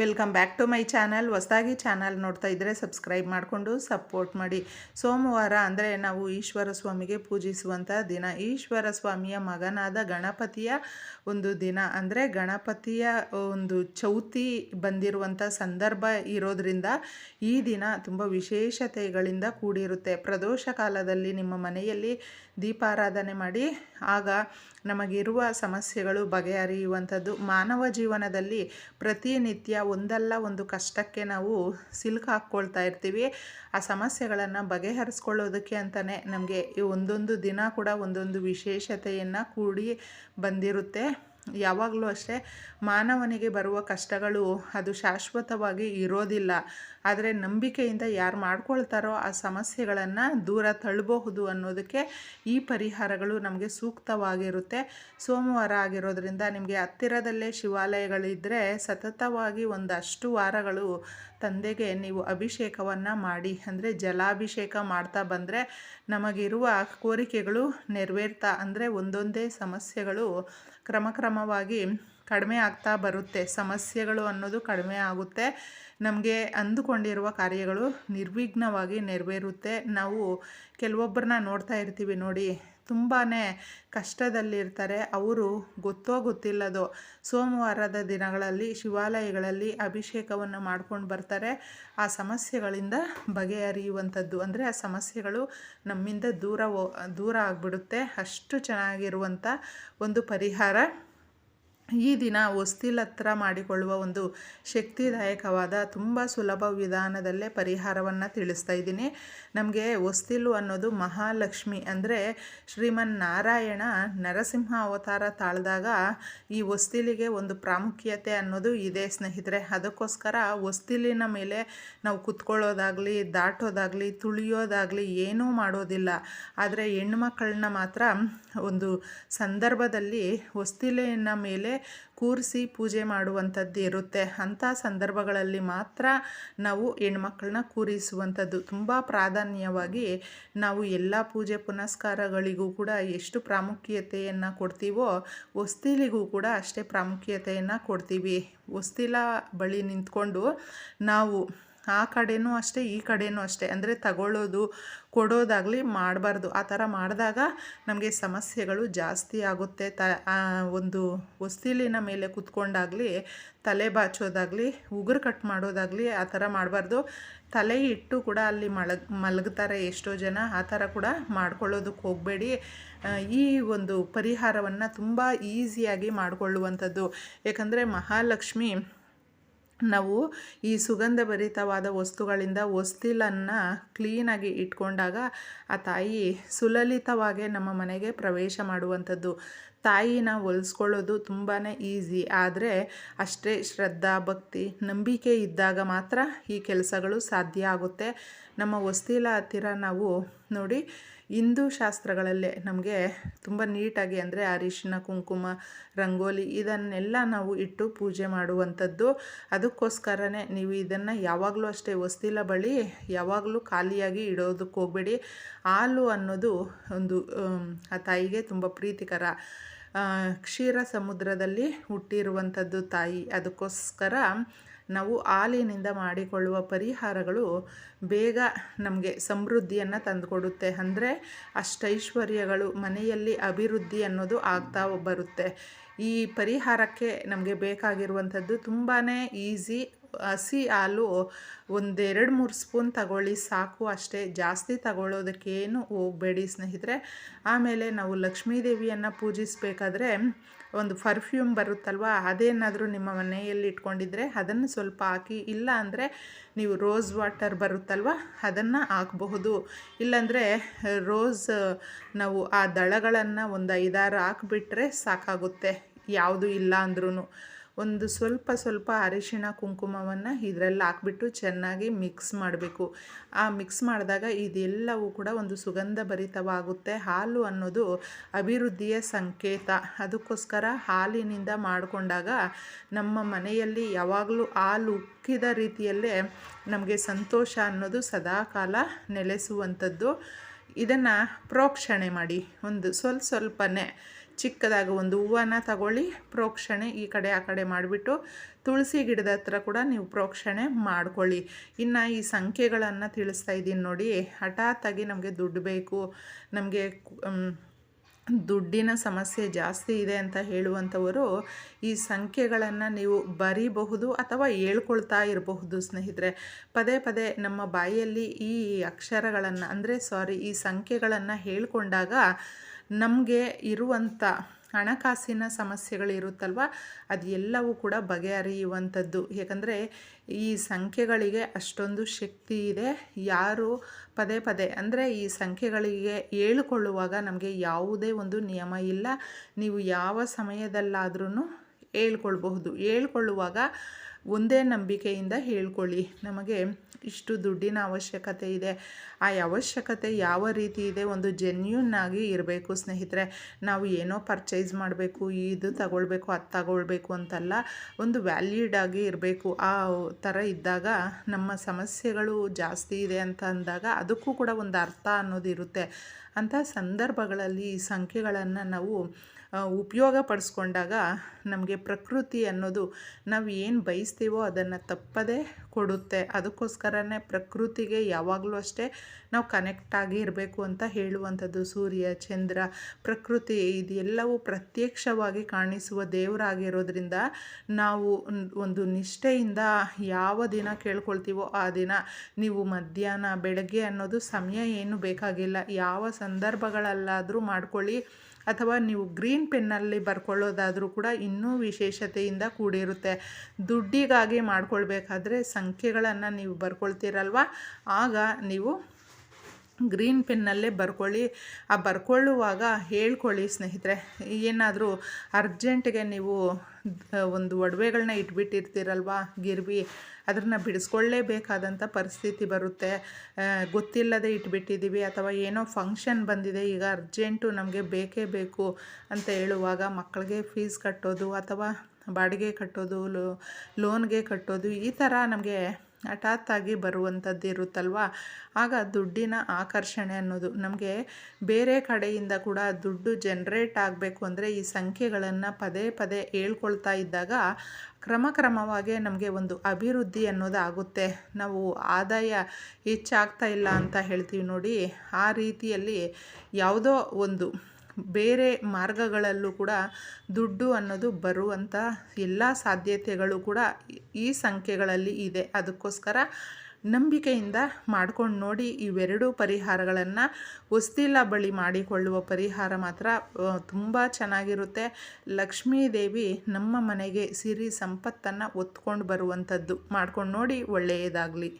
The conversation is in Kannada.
Welcome back to my channel. ಹೊಸದಾಗಿ ಚಾನಲ್ ನೋಡ್ತಾ ಇದ್ದರೆ ಸಬ್ಸ್ಕ್ರೈಬ್ ಮಾಡಿಕೊಂಡು ಸಪೋರ್ಟ್ ಮಾಡಿ. ಸೋಮವಾರ ಅಂದರೆ ನಾವು ಈಶ್ವರ ಸ್ವಾಮಿಗೆ ಪೂಜಿಸುವಂಥ ದಿನ. ಈಶ್ವರ ಸ್ವಾಮಿಯ ಮಗನಾದ ಗಣಪತಿಯ ಒಂದು ದಿನ. ಅಂದರೆ ಗಣಪತಿಯ ಒಂದು ಚೌತಿ ಬಂದಿರುವಂಥ ಸಂದರ್ಭ ಇರೋದರಿಂದ ಈ ದಿನ ತುಂಬ ವಿಶೇಷತೆಗಳಿಂದ ಕೂಡಿರುತ್ತೆ. ಪ್ರದೋಷ ಕಾಲದಲ್ಲಿ ನಿಮ್ಮ ಮನೆಯಲ್ಲಿ ದೀಪಾರಾಧನೆ ಮಾಡಿ, ಆಗ ನಮಗಿರುವ ಸಮಸ್ಯೆಗಳು ಬಗೆಹರಿಯುವಂಥದ್ದು. ಮಾನವ ಜೀವನದಲ್ಲಿ ಪ್ರತಿನಿತ್ಯ ಒಂದಲ್ಲ ಒಂದು ಕಷ್ಟಕ್ಕೆ ನಾವು ಸಿಲ್ಕ್ ಹಾಕ್ಕೊಳ್ತಾ ಇರ್ತೀವಿ. ಆ ಸಮಸ್ಯೆಗಳನ್ನು ಬಗೆಹರಿಸ್ಕೊಳ್ಳೋದಕ್ಕೆ ಅಂತಲೇ ನಮಗೆ ಈ ಒಂದೊಂದು ದಿನ ಕೂಡ ಒಂದೊಂದು ವಿಶೇಷತೆಯನ್ನು ಕೂಡಿ ಬಂದಿರುತ್ತೆ. ಯಾವಾಗಲೂ ಅಷ್ಟೇ ಮಾನವನಿಗೆ ಬರುವ ಕಷ್ಟಗಳು ಅದು ಶಾಶ್ವತವಾಗಿ ಇರೋದಿಲ್ಲ. ಆದರೆ ನಂಬಿಕೆಯಿಂದ ಯಾರು ಮಾಡ್ಕೊಳ್ತಾರೋ ಆ ಸಮಸ್ಯೆಗಳನ್ನು ದೂರ ತಳ್ಳಬಹುದು ಅನ್ನೋದಕ್ಕೆ ಈ ಪರಿಹಾರಗಳು ನಮಗೆ ಸೂಕ್ತವಾಗಿರುತ್ತೆ. ಸೋಮವಾರ ಆಗಿರೋದ್ರಿಂದ ನಿಮಗೆ ಹತ್ತಿರದಲ್ಲೇ ಶಿವಾಲಯಗಳಿದ್ದರೆ ಸತತವಾಗಿ ಒಂದಷ್ಟು ವಾರಗಳು ತಂದೆಗೆ ನೀವು ಅಭಿಷೇಕವನ್ನು ಮಾಡಿ, ಅಂದರೆ ಜಲಾಭಿಷೇಕ ಮಾಡ್ತಾ ಬಂದರೆ ನಮಗಿರುವ ಕೋರಿಕೆಗಳು ನೆರವೇರ್ತಾ, ಅಂದರೆ ಒಂದೊಂದೇ ಸಮಸ್ಯೆಗಳು ಕ್ರಮಕ್ರಮವಾಗಿ ಕಡಿಮೆ ಆಗ್ತಾ ಬರುತ್ತೆ. ಸಮಸ್ಯೆಗಳು ಅನ್ನೋದು ಕಡಿಮೆ ಆಗುತ್ತೆ. ನಮಗೆ ಅಂದುಕೊಂಡಿರುವ ಕಾರ್ಯಗಳು ನಿರ್ವಿಘ್ನವಾಗಿ ನೆರವೇರುತ್ತೆ. ನಾವು ಕೆಲವೊಬ್ಬರನ್ನ ನೋಡ್ತಾ ಇರ್ತೀವಿ ನೋಡಿ. ತುಂಬಾ ಕಷ್ಟದಲ್ಲಿರ್ತಾರೆ. ಅವರು ಗೊತ್ತೋ ಗೊತ್ತಿಲ್ಲದೋ ಸೋಮವಾರದ ದಿನಗಳಲ್ಲಿ ಶಿವಾಲಯಗಳಲ್ಲಿ ಅಭಿಷೇಕವನ್ನು ಮಾಡ್ಕೊಂಡು ಬರ್ತಾರೆ. ಆ ಸಮಸ್ಯೆಗಳಿಂದ ಬಗೆಹರಿಯುವಂಥದ್ದು ಅಂದರೆ ಆ ಸಮಸ್ಯೆಗಳು ನಮ್ಮಿಂದ ದೂರ ದೂರ ಆಗಿಬಿಡುತ್ತೆ. ಅಷ್ಟು ಚೆನ್ನಾಗಿರುವಂಥ ಒಂದು ಪರಿಹಾರ ಈ ದಿನ ಹೊಸ್ತಿಲ್ ಹತ್ರ ಮಾಡಿಕೊಳ್ಳುವ ಒಂದು ಶಕ್ತಿದಾಯಕವಾದ, ತುಂಬ ಸುಲಭ ವಿಧಾನದಲ್ಲೇ ಪರಿಹಾರವನ್ನು ತಿಳಿಸ್ತಾ ಇದ್ದೀನಿ. ನಮಗೆ ಹೊಸ್ತಿಲು ಅನ್ನೋದು ಮಹಾಲಕ್ಷ್ಮಿ ಅಂದರೆ ಶ್ರೀಮನ್ ನಾರಾಯಣ ನರಸಿಂಹ ಅವತಾರ ತಾಳಿದಾಗ ಈ ಹೊಸ್ತಿಲಿಗೆ ಒಂದು ಪ್ರಾಮುಖ್ಯತೆ ಅನ್ನೋದು ಇದೆ ಸ್ನೇಹಿತರೆ. ಅದಕ್ಕೋಸ್ಕರ ಹೊಸ್ತಿಲಿನ ಮೇಲೆ ನಾವು ಕುತ್ಕೊಳ್ಳೋದಾಗಲಿ, ದಾಟೋದಾಗಲಿ, ತುಳಿಯೋದಾಗಲಿ ಏನೂ ಮಾಡೋದಿಲ್ಲ. ಆದರೆ ಹೆಣ್ಮಕ್ಕಳನ್ನ ಮಾತ್ರ ಒಂದು ಸಂದರ್ಭದಲ್ಲಿ ಹೊಸ್ತಿಲಿನ ಮೇಲೆ ಕೂರಿಸಿ ಪೂಜೆ ಮಾಡುವಂಥದ್ದು ಇರುತ್ತೆ. ಅಂಥ ಸಂದರ್ಭಗಳಲ್ಲಿ ಮಾತ್ರ ನಾವು ಹೆಣ್ಮಕ್ಳನ್ನ ಕೂರಿಸುವಂಥದ್ದು. ತುಂಬ ಪ್ರಾಧಾನ್ಯವಾಗಿ ನಾವು ಎಲ್ಲ ಪೂಜೆ ಪುನಸ್ಕಾರಗಳಿಗೂ ಕೂಡ ಎಷ್ಟು ಪ್ರಾಮುಖ್ಯತೆಯನ್ನು ಕೊಡ್ತೀವೋ ವಸ್ತಿಲಿಗೂ ಕೂಡ ಅಷ್ಟೇ ಪ್ರಾಮುಖ್ಯತೆಯನ್ನು ಕೊಡ್ತೀವಿ. ವಸ್ತಿಲ ಬಳಿ ನಿಂತ್ಕೊಂಡು ನಾವು ಆ ಕಡೆಯೂ ಅಷ್ಟೇ, ಈ ಕಡೆಯೂ ಅಷ್ಟೇ. ಅಂದರೆ ತಗೊಳ್ಳೋದು, ಕೊಡೋದಾಗಲಿ ಮಾಡಬಾರ್ದು. ಆ ಥರ ಮಾಡಿದಾಗ ನಮಗೆ ಸಮಸ್ಯೆಗಳು ಜಾಸ್ತಿ ಆಗುತ್ತೆ. ತ ಒಂದು ಹೊಸ್ತಿಲಿನ ಮೇಲೆ ಕುತ್ಕೊಂಡಾಗಲಿ, ತಲೆ ಬಾಚೋದಾಗಲಿ, ಉಗುರು ಕಟ್ ಮಾಡೋದಾಗಲಿ ಆ ಥರ ಮಾಡಬಾರ್ದು. ತಲೆ ಇಟ್ಟು ಕೂಡ ಅಲ್ಲಿ ಮಲಗ್, ಮಲಗ್ತಾರೆ ಎಷ್ಟೋ ಜನ. ಆ ಥರ ಕೂಡ ಮಾಡ್ಕೊಳ್ಳೋದಕ್ಕೆ ಹೋಗಬೇಡಿ. ಈ ಒಂದು ಪರಿಹಾರವನ್ನು ತುಂಬ ಈಸಿಯಾಗಿ ಮಾಡಿಕೊಳ್ಳುವಂಥದ್ದು. ಏಕೆಂದರೆ ಮಹಾಲಕ್ಷ್ಮಿ ನಾವು ಈ ಸುಗಂಧಭರಿತವಾದ ವಸ್ತುಗಳಿಂದ ಹೊಸ್ತಿಲನ್ನು ಕ್ಲೀನಾಗಿ ಇಟ್ಕೊಂಡಾಗ ಆ ತಾಯಿ ಸುಲಲಿತವಾಗಿ ನಮ್ಮ ಮನೆಗೆ ಪ್ರವೇಶ ಮಾಡುವಂಥದ್ದು. ತಾಯಿನ ಹೊಲಿಸ್ಕೊಳ್ಳೋದು ತುಂಬಾ ಈಸಿ ಆದರೆ ಅಷ್ಟೇ ಶ್ರದ್ಧಾ, ಭಕ್ತಿ, ನಂಬಿಕೆ ಇದ್ದಾಗ ಮಾತ್ರ ಈ ಕೆಲಸಗಳು ಸಾಧ್ಯ ಆಗುತ್ತೆ. ನಮ್ಮ ಹೊಸ್ತಿಲ ಹತ್ತಿರ ನಾವು ನೋಡಿ ಹಿಂದೂ ಶಾಸ್ತ್ರಗಳಲ್ಲೇ ನಮಗೆ ತುಂಬ ನೀಟಾಗಿ ಅಂದರೆ ಅರಿಶಿನ, ಕುಂಕುಮ, ರಂಗೋಲಿ ಇದನ್ನೆಲ್ಲ ನಾವು ಇಟ್ಟು ಪೂಜೆ ಮಾಡುವಂಥದ್ದು. ಅದಕ್ಕೋಸ್ಕರನೇ ನೀವು ಇದನ್ನು ಯಾವಾಗಲೂ ಅಷ್ಟೇ ಹೊಸ್ತಿಲ ಬಳಿ ಯಾವಾಗಲೂ ಖಾಲಿಯಾಗಿ ಇಡೋದಕ್ಕೆ ಹೋಗಬೇಡಿ. ಹಾಲು ಅನ್ನೋದು ಒಂದು ಆ ತಾಯಿಗೆ ತುಂಬ ಪ್ರೀತಿಕರ. ಕ್ಷೀರ ಸಮುದ್ರದಲ್ಲಿ ಹುಟ್ಟಿರುವಂಥದ್ದು ತಾಯಿ. ಅದಕ್ಕೋಸ್ಕರ ನಾವು ಹಾಲಿನಿಂದ ಮಾಡಿಕೊಳ್ಳುವ ಪರಿಹಾರಗಳು ಬೇಗ ನಮಗೆ ಸಮೃದ್ಧಿಯನ್ನು ತಂದುಕೊಡುತ್ತೆ. ಅಂದರೆ ಅಷ್ಟೈಶ್ವರ್ಯಗಳು, ಮನೆಯಲ್ಲಿ ಅಭಿವೃದ್ಧಿ ಅನ್ನೋದು ಆಗ್ತಾ ಬರುತ್ತೆ. ಈ ಪರಿಹಾರಕ್ಕೆ ನಮಗೆ ಬೇಕಾಗಿರುವಂಥದ್ದು ತುಂಬಾ ಈಸಿ. ಹಸಿ ಹಾಲು ಒಂದೆರಡು ಮೂರು ಸ್ಪೂನ್ ತಗೊಳ್ಳಿ, ಸಾಕು ಅಷ್ಟೇ. ಜಾಸ್ತಿ ತಗೊಳ್ಳೋದಕ್ಕೇನು ಹೋಗಬೇಡಿ ಸ್ನೇಹಿತರೆ. ಆಮೇಲೆ ನಾವು ಲಕ್ಷ್ಮೀದೇವಿಯನ್ನು ಪೂಜಿಸಬೇಕಾದ್ರೆ ಒಂದು ಪರ್ಫ್ಯೂಮ್ ಬರುತ್ತಲ್ವ, ಅದೇನಾದರೂ ನಿಮ್ಮ ಮನೆಯಲ್ಲಿ ಇಟ್ಕೊಂಡಿದ್ರೆ ಅದನ್ನು ಸ್ವಲ್ಪ ಹಾಕಿ, ಇಲ್ಲ ಅಂದರೆ ನೀವು ರೋಸ್ ವಾಟರ್ ಬರುತ್ತಲ್ವ, ಅದನ್ನು ಹಾಕಬಹುದು. ಇಲ್ಲಾಂದರೆ ರೋಸ್ ನಾವು ಆ ದಳಗಳನ್ನು ಒಂದು ಐದಾರು ಹಾಕಿಬಿಟ್ರೆ ಸಾಕಾಗುತ್ತೆ. ಯಾವುದು ಇಲ್ಲ ಅಂದ್ರೂ ಒಂದು ಸ್ವಲ್ಪ ಸ್ವಲ್ಪ ಅರಿಶಿಣ ಕುಂಕುಮವನ್ನು ಇದರಲ್ಲಿ ಹಾಕ್ಬಿಟ್ಟು ಚೆನ್ನಾಗಿ ಮಿಕ್ಸ್ ಮಾಡಬೇಕು. ಆ ಮಿಕ್ಸ್ ಮಾಡಿದಾಗ ಇದೆಲ್ಲವೂ ಕೂಡ ಒಂದು ಸುಗಂಧ ಭರಿತವಾಗುತ್ತೆ ಹಾಲು ಅನ್ನೋದು ಅಭಿವೃದ್ಧಿಯ ಸಂಕೇತ. ಅದಕ್ಕೋಸ್ಕರ ಹಾಲಿನಿಂದ ಮಾಡಿಕೊಂಡಾಗ ನಮ್ಮ ಮನೆಯಲ್ಲಿ ಯಾವಾಗಲೂ ಹಾಲು ಉಕ್ಕಿದ ರೀತಿಯಲ್ಲೇ ನಮಗೆ ಸಂತೋಷ ಅನ್ನೋದು ಸದಾಕಾಲ ನೆಲೆಸುವಂಥದ್ದು. ಇದನ್ನು ಪ್ರೋಕ್ಷಣೆ ಮಾಡಿ. ಒಂದು ಸ್ವಲ್ಪ ಸ್ವಲ್ಪನೇ ಚಿಕ್ಕದಾಗಿ ಒಂದು ಹೂವನ್ನು ತಗೊಳ್ಳಿ, ಪ್ರೋಕ್ಷಣೆ ಈ ಕಡೆ ಆ ಕಡೆ ಮಾಡಿಬಿಟ್ಟು ತುಳಸಿ ಗಿಡದ ಹತ್ರ ಕೂಡ ನೀವು ಪ್ರೋಕ್ಷಣೆ ಮಾಡ್ಕೊಳ್ಳಿ. ಇನ್ನು ಈ ಸಂಖ್ಯೆಗಳನ್ನು ತಿಳಿಸ್ತಾ ಇದ್ದೀನಿ ನೋಡಿ. ಹಠಾತ್ತಾಗಿ ನಮಗೆ ದುಡ್ಡು ಬೇಕು, ನಮಗೆ ದುಡ್ಡಿನ ಸಮಸ್ಯೆ ಜಾಸ್ತಿ ಇದೆ ಅಂತ ಹೇಳುವಂಥವರು ಈ ಸಂಖ್ಯೆಗಳನ್ನು ನೀವು ಬರೀಬಹುದು ಅಥವಾ ಹೇಳ್ಕೊಳ್ತಾ ಇರಬಹುದು ಸ್ನೇಹಿತರೆ. ಪದೇ ಪದೇ ನಮ್ಮ ಬಾಯಲ್ಲಿ ಈ ಅಕ್ಷರಗಳನ್ನು, ಅಂದರೆ ಸಾರಿ ಈ ಸಂಖ್ಯೆಗಳನ್ನು ಹೇಳ್ಕೊಂಡಾಗ ನಮಗೆ ಇರುವಂಥ ಹಣಕಾಸಿನ ಸಮಸ್ಯೆಗಳಿರುತ್ತಲ್ವ? ಅದು ಎಲ್ಲವೂ ಕೂಡ ಬಗೆಹರಿಯುವಂಥದ್ದು. ಯಾಕಂದರೆ ಈ ಸಂಖ್ಯೆಗಳಿಗೆ ಅಷ್ಟೊಂದು ಶಕ್ತಿ ಇದೆ. ಯಾರು ಪದೇ ಪದೇ, ಅಂದರೆ ಈ ಸಂಖ್ಯೆಗಳಿಗೆ ಹೇಳಿಕೊಳ್ಳುವಾಗ ನಮಗೆ ಯಾವುದೇ ಒಂದು ನಿಯಮ ಇಲ್ಲ. ನೀವು ಯಾವ ಸಮಯದಲ್ಲಾದ್ರೂ ಹೇಳ್ಕೊಳ್ಬಹುದು ಹೇಳ್ಕೊಳ್ಳುವಾಗ ಒಂದೇ ನಂಬಿಕೆಯಿಂದ ಹೇಳ್ಕೊಳ್ಳಿ. ನಮಗೆ ಇಷ್ಟು ದುಡ್ಡಿನ ಅವಶ್ಯಕತೆ ಇದೆ. ಆ ಅವಶ್ಯಕತೆ ಯಾವ ರೀತಿ ಇದೆ? ಒಂದು ಜೆನ್ಯೂನ್ ಆಗಿ ಇರಬೇಕು ಸ್ನೇಹಿತರೆ. ನಾವು ಏನೋ ಪರ್ಚೇಸ್ ಮಾಡಬೇಕು, ಇದು ತಗೊಳ್ಬೇಕು, ಅದು ತಗೊಳ್ಬೇಕು ಅಂತಲ್ಲ, ಒಂದು ವ್ಯಾಲಿಡ್ ಆಗಿ ಇರಬೇಕು. ಆ ಥರ ಇದ್ದಾಗ ನಮ್ಮ ಸಮಸ್ಯೆಗಳು ಜಾಸ್ತಿ ಇದೆ ಅಂತ ಅಂದಾಗ ಅದಕ್ಕೂ ಕೂಡ ಒಂದು ಅರ್ಥ ಅನ್ನೋದು ಇರುತ್ತೆ ಅಂಥ ಸಂದರ್ಭಗಳಲ್ಲಿ ಈ ಸಂಖ್ಯೆಗಳನ್ನು ನಾವು ಉಪಯೋಗ ಪಡಿಸ್ಕೊಂಡಾಗ ನಮಗೆ ಪ್ರಕೃತಿ ಅನ್ನೋದು ನಾವು ಏನು ಬಯಸ್ತೀವೋ ಅದನ್ನು ತಪ್ಪದೇ ಕೊಡುತ್ತೆ. ಅದಕ್ಕೋಸ್ಕರನೇ ಪ್ರಕೃತಿಗೆ ಯಾವಾಗಲೂ ಅಷ್ಟೇ ನಾವು ಕನೆಕ್ಟ್ ಆಗಿ ಇರಬೇಕು ಅಂತ ಹೇಳುವಂಥದ್ದು. ಸೂರ್ಯ, ಚಂದ್ರ, ಪ್ರಕೃತಿ ಇದೆಲ್ಲವೂ ಪ್ರತ್ಯಕ್ಷವಾಗಿ ಕಾಣಿಸುವ ದೇವರಾಗಿರೋದ್ರಿಂದ ನಾವು ಒಂದು ನಿಷ್ಠೆಯಿಂದ ಯಾವ ದಿನ ಕೇಳ್ಕೊಳ್ತೀವೋ ಆ ದಿನ ನೀವು ಮಧ್ಯಾಹ್ನ, ಬೆಳಗ್ಗೆ ಅನ್ನೋದು ಸಮಯ ಏನು ಬೇಕಾಗಿಲ್ಲ. ಯಾವ ಸಂದರ್ಭಗಳಲ್ಲಾದರೂ ಮಾಡ್ಕೊಳ್ಳಿ. ಅಥವಾ ನೀವು ಗ್ರೀನ್ ಪೆನ್ನಲ್ಲಿ ಬರ್ಕೊಳ್ಳೋದಾದರೂ ಕೂಡ ಇನ್ನೂ ವಿಶೇಷತೆಯಿಂದ ಕೂಡಿರುತ್ತೆ. ದುಡ್ಡಿಗಾಗಿ ಮಾಡ್ಕೊಳ್ಬೇಕಾದ್ರೆ ಸಂಖ್ಯೆಗಳನ್ನು ನೀವು ಬರ್ಕೊಳ್ತೀರಲ್ವ? ಆಗ ನೀವು ಗ್ರೀನ್ ಪೆನ್ನಲ್ಲೇ ಬರ್ಕೊಳ್ಳಿ. ಆ ಬರ್ಕೊಳ್ಳುವಾಗ ಹೇಳ್ಕೊಳ್ಳಿ ಸ್ನೇಹಿತರೆ, ಏನಾದರೂ ಅರ್ಜೆಂಟ್ಗೆ ನೀವು ಒಂದು ಒಡವೆಗಳನ್ನ ಇಟ್ಬಿಟ್ಟಿರ್ತೀರಲ್ವ? ಗಿರ್ಬಿ. ಅದನ್ನು ಬಿಡಿಸ್ಕೊಳ್ಳೇಬೇಕಾದಂಥ ಪರಿಸ್ಥಿತಿ ಬರುತ್ತೆ. ಗೊತ್ತಿಲ್ಲದೆ ಇಟ್ಬಿಟ್ಟಿದ್ದೀವಿ ಅಥವಾ ಏನೋ ಫಂಕ್ಷನ್ ಬಂದಿದೆ, ಈಗ ಅರ್ಜೆಂಟು ನಮಗೆ ಬೇಕೇ ಬೇಕು ಅಂತ ಹೇಳುವಾಗ ಮಕ್ಕಳಿಗೆ ಫೀಸ್ ಕಟ್ಟೋದು ಅಥವಾ ಬಾಡಿಗೆ ಕಟ್ಟೋದು ಲೋನ್ಗೆ ಕಟ್ಟೋದು ಈ ಥರ ನಮಗೆ ಹಠಾತ್ತಾಗಿ ಬರುವಂಥದ್ದು ಇರುತ್ತಲ್ವ? ಆಗ ದುಡ್ಡಿನ ಆಕರ್ಷಣೆ ಅನ್ನೋದು. ನಮಗೆ ಬೇರೆ ಕಡೆಯಿಂದ ಕೂಡ ದುಡ್ಡು ಜನ್ರೇಟ್ ಆಗಬೇಕು ಅಂದರೆ ಈ ಸಂಖ್ಯೆಗಳನ್ನು ಪದೇ ಪದೇ ಹೇಳ್ಕೊಳ್ತಾ ಇದ್ದಾಗ ಕ್ರಮ ಕ್ರಮವಾಗಿ ನಮಗೆ ಒಂದು ಅಭಿವೃದ್ಧಿ ಅನ್ನೋದು ಆಗುತ್ತೆ. ನಾವು ಆದಾಯ ಹೆಚ್ಚಾಗ್ತಾ ಇಲ್ಲ ಅಂತ ಹೇಳ್ತೀವಿ ನೋಡಿ. ಆ ರೀತಿಯಲ್ಲಿ ಯಾವುದೋ ಒಂದು ಬೇರೆ ಮಾರ್ಗಗಳಲ್ಲೂ ಕೂಡ ದುಡ್ಡು ಅನ್ನೋದು ಬರುವಂಥ ಎಲ್ಲ ಸಾಧ್ಯತೆಗಳು ಕೂಡ ಈ ಸಂಖ್ಯೆಗಳಲ್ಲಿ ಇದೆ. ಅದಕ್ಕೋಸ್ಕರ ನಂಬಿಕೆಯಿಂದ ಮಾಡ್ಕೊಂಡು ನೋಡಿ ಇವೆರಡೂ ಪರಿಹಾರಗಳನ್ನು ಹೊಸ್ತಿಲ ಬಳಿ ಮಾಡಿಕೊಳ್ಳುವ ಪರಿಹಾರ ಮಾತ್ರ ತುಂಬ ಚೆನ್ನಾಗಿರುತ್ತೆ. ಲಕ್ಷ್ಮೀ ದೇವಿ ನಮ್ಮ ಮನೆಗೆ ಸಿರಿ ಸಂಪತ್ತನ್ನು ಒತ್ಕೊಂಡು ಬರುವಂಥದ್ದು. ಮಾಡ್ಕೊಂಡು ನೋಡಿ ಒಳ್ಳೆಯದಾಗಲಿ.